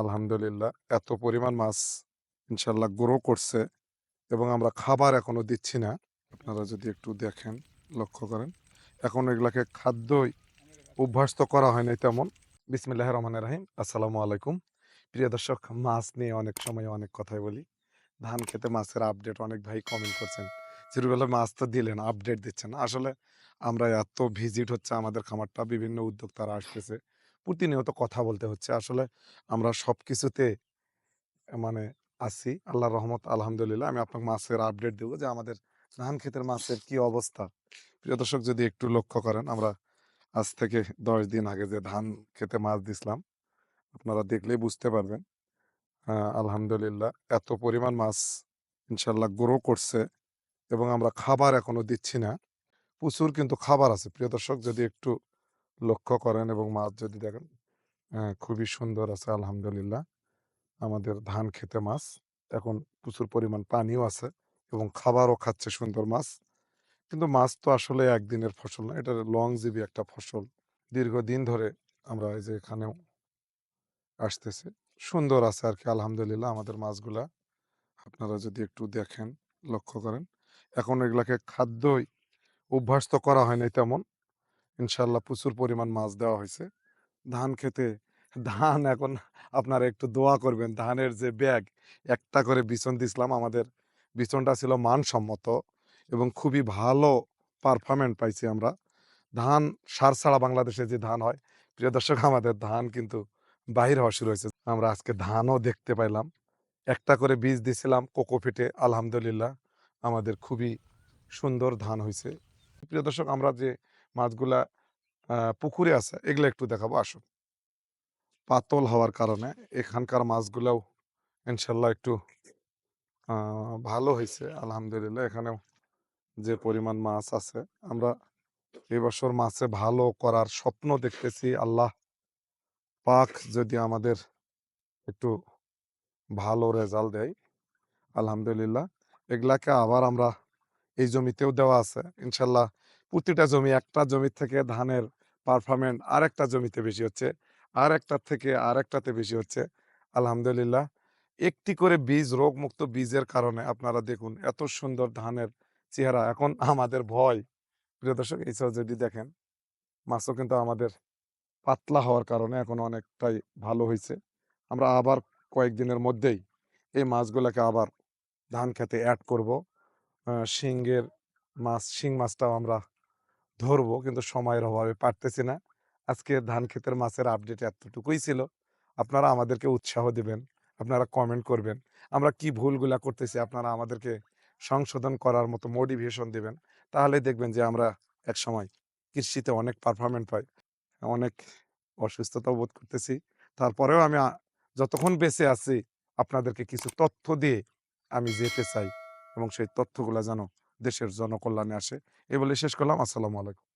আলহামদুলিল্লাহ। এত পরিমাণ মাছ ইনশাল্লাহ গ্রো করছে এবং আমরা খাবার এখনও দিচ্ছি না। আপনারা যদি একটু দেখেন, লক্ষ্য করেন। এখন এগুলাকে খাদ্যই অভ্যস্ত করা হয় নাই তেমন। বিসমিল্লাহ রহমানির রহিম। আসসালামু আলাইকুম। প্রিয় দর্শক, মাছ নিয়ে অনেক সময় অনেক কথাই বলি। ধান খেতে মাছের আপডেট অনেক ভাই কমেন্ট করছেন। চিরবেলা মাছ তো দিলেন, আপডেট দিচ্ছেন আসলে আমরা এত ভিজিট হচ্ছে আমাদের খামারটা, বিভিন্ন উদ্যোক্তারা আসতেছে। প্রতিনিয়ত কথা বলতে হচ্ছে। আসলে আমরা সব কিছুতে মানে আছি। আল্লাহর রহমত আলহামদুলিল্লাহ। আমি আপনাকে মাছের আপডেট দেবো যে আমাদের ধান ক্ষেতের মাছের কি অবস্থা। প্রিয় দর্শক যদি একটু লক্ষ্য করেন, আমরা আজ থেকে ১০ দিন আগে যে ধান ক্ষেতে মাছ দিছিলাম, আপনারা দেখলেই বুঝতে পারবেন। আলহামদুলিল্লাহ এত পরিমাণ মাছ ইনশাল্লাহ গ্রো করছে এবং আমরা খাবার এখনও দিচ্ছি না। প্রচুর কিন্তু খাবার আছে। প্রিয় দর্শক যদি একটু লক্ষ্য করেন এবং মাছ যদি দেখেন, খুবই সুন্দর আছে আলহামদুলিল্লাহ। আমাদের ধান ক্ষেতে মাছ। এখন প্রচুর পরিমাণ পানিও আছে এবং খাবারও খাচ্ছে সুন্দর মাছ। কিন্তু মাছ তো আসলে একদিনের ফসল না। এটা লংজিভি একটা ফসল। দীর্ঘদিন ধরে আমরা এই যে এখানেও আসতেছে। সুন্দর আছে আর কি আলহামদুলিল্লাহ আমাদের মাছগুলা। আপনারা যদি একটু দেখেন, লক্ষ্য করেন। এখন এগুলাকে খাদ্যই অভ্যস্ত করা হয় তেমন। ইনশাআল্লাহ প্রচুর পরিমাণ মাছ দেওয়া হয়েছে ধান খেতে ধান এখন আপনারা একটু দোয়া করবেন। ধানের যে ব্যাগ, একটা করে বিচন দিছিলাম। আমাদের বিচনটা ছিল মানসম্মত এবং খুবই ভালো পারফরম্যান্ট পাইছি আমরা। ধান সার ছাড়া বাংলাদেশে যে ধান হয়, প্রিয় দর্শক আমাদের ধান কিন্তু বাহির হওয়া শুরু হয়েছে। আমরা আজকে ধানও দেখতে পাইলাম। একটা করে বীজ দিছিলাম কোকোপিটে আলহামদুলিল্লাহ আমাদের খুবই সুন্দর ধান হয়েছে প্রিয় দর্শক আমরা যে মাছগুলা পুকুরে আছে এগুলা একটু দেখাবো আসুন। পাতল হওয়ার কারণে এখানকার মাছগুলাও ইনশাল্লাহ একটু ভালো হয়েছে আলহামদুলিল্লাহ। এখানেও যে পরিমাণ মাছ আছে, আমরা এবছর মাছে ভালো করার স্বপ্ন দেখতেছি। আল্লাহ পাক যদি আমাদের একটু ভালো রেজাল্ট দেয়, আলহামদুলিল্লাহ। এগুলাকে আবার আমরা এই জমিতেও দেওয়া আছে। ইনশাআল্লাহ প্রতিটা জমি একটা জমির থেকে ধানের পারফরম্যান্ট আরেকটা জমিতে বেশি হচ্ছে। আরেকটার থেকে আর একটাতে বেশি হচ্ছে। আলহামদুলিল্লাহ। একটি করে বীজ রোগমুক্ত বীজের কারণে আপনারা দেখুন এত সুন্দর ধানের চেহারা। এখন আমাদের ভয়, প্রিয় দর্শক এই যদি দেখেন, মাছও কিন্তু আমাদের পাতলা হওয়ার কারণে এখন অনেকটাই ভালো হয়েছে আমরা আবার কয়েকদিনের মধ্যেই এই মাছগুলোকে আবার ধান খেতে অ্যাড করব। শিংয়ের মাছ, শিং মাছটাও আমরা ধরবো কিন্তু সময়ের অভাবে পারতেছি না। আজকে ধান ক্ষেতের মাছের আপডেট এতটুকুই ছিল। আপনারা আমাদেরকে উৎসাহ দিবেন। আপনারা কমেন্ট করবেন। আমরা কি ভুলগুলা করতেছি আপনারা আমাদেরকে সংশোধন করার মতো মোটিভেশন দিবেন। তাহলে দেখবেন যে আমরা এক সময় কৃষিতে অনেক পারফরম্যান্ট পাই। অনেক অসুস্থতাও বোধ করতেছি। তারপরেও আমি যতক্ষণ বেঁচে আছি, আপনাদেরকে কিছু তথ্য দিয়ে আমি যেতে চাই এবং সেই তথ্যগুলো যেন দেশের জনকল্যাণে আসে। এই বলে শেষ করলাম। আসসালামু আলাইকুম।